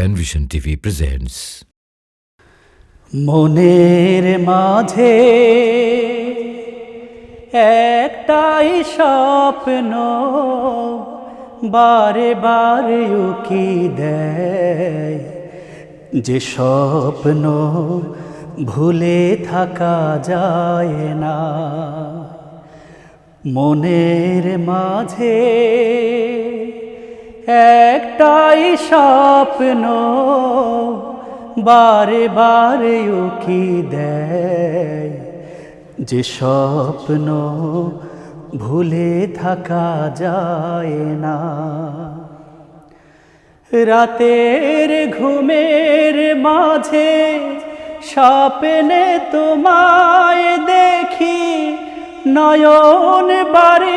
Penvision TV presents মনের মাঝে একটাই স্বপ্ন, বারে বারে উকি দেয়। যে স্বপ্ন ভুলে থাকা যায় না। মনের মাঝে একটাই স্বপ্ন, বারে বারে উকি দেয়। যে স্বপ্ন ভুলে থাকা যায় না। রাতের ঘুমের মাঝে স্বপ্নে তোমায় দেখি, নয়ন ফেলে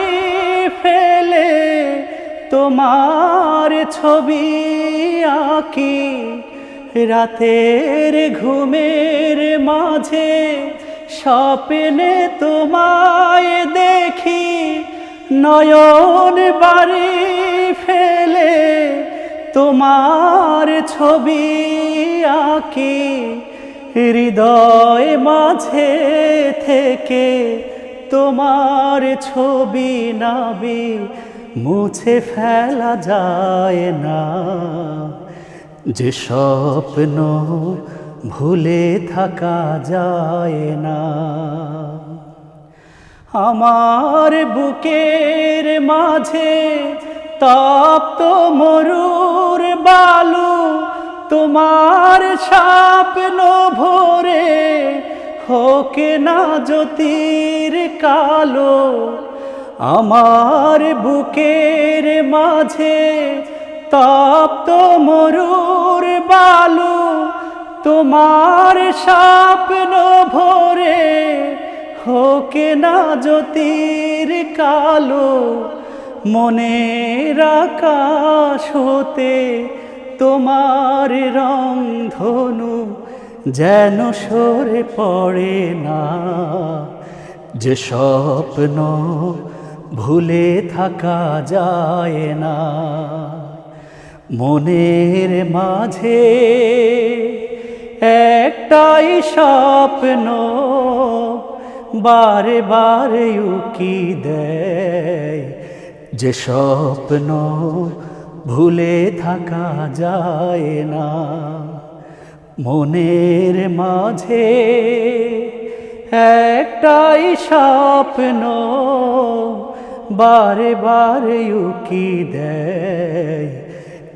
তোমার ছবি আঁকি রাতের ঘুমের মাঝে, স্বপ্নে তোমায় দেখি নয়ন বাড়ি ফেলে তোমার ছবি আঁকি হৃদয় মাঝে থেকে তোমার ছবি নাবি মুছে ফেলা যায় না। যে স্বপ্ন ভুলে থাকা যায় না। আমার বুকের মাঝে তপ্ত মরুর বালু, তোমার স্বপ্ন ভরে হোক না জ্যোতির কালো। আমার বুকের মাঝে তপ্ত মরুর বালু, তোমার স্বপ্ন ভরে হোক না জ্যোতির কালো, মনের আকাশ হতে তোমার রং ধনু যেন সরে পড়ে না। যে স্বপ্ন ভুলে থাকা যায় না। মনের মাঝে একটাই স্বপ্ন বারে বারে উকি দেয়। যে স্বপ্ন ভুলে থাকা যায় না। মনের মাঝে একটাই স্বপ্ন বারে বারে উকি দেয়।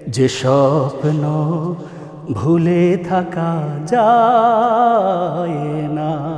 যে স্বপ্ন ভুলে থাকা যায় না।